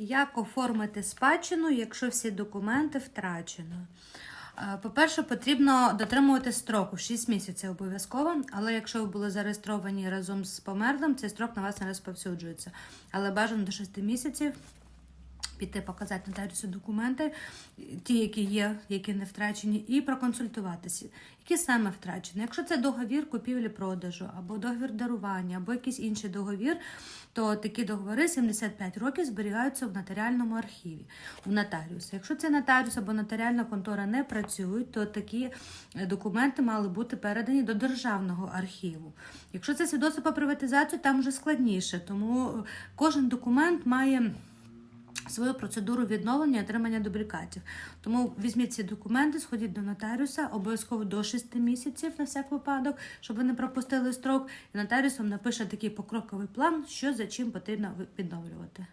Як оформити спадщину, якщо всі документи втрачено? Е, По-перше, потрібно дотримувати строку 6 місяців обов'язково, але якщо ви були зареєстровані разом з померлим, цей строк на вас не розповсюджується. Але бажано до 6 місяців піти показати нотаріусу документи, ті, які є, які не втрачені, і проконсультуватися, які саме втрачені. Якщо це договір купівлі-продажу, або договір дарування, або якийсь інший договір, то такі договори 75 років зберігаються в нотаріальному архіві у нотаріуса. Якщо це нотаріус або нотаріальна контора не працюють, то такі е, документи мали бути передані до державного архіву. Якщо це свідоцтво про приватизацію, там вже складніше, тому е, кожен документ має свою процедуру відновлення і отримання дублікатів. Тому візьміть ці документи, сходіть до нотаріуса, обов'язково до 6 місяців на всяк випадок, щоб ви не пропустили строк. І нотаріус вам напише такий покроковий план, що за чим потрібно відновлювати.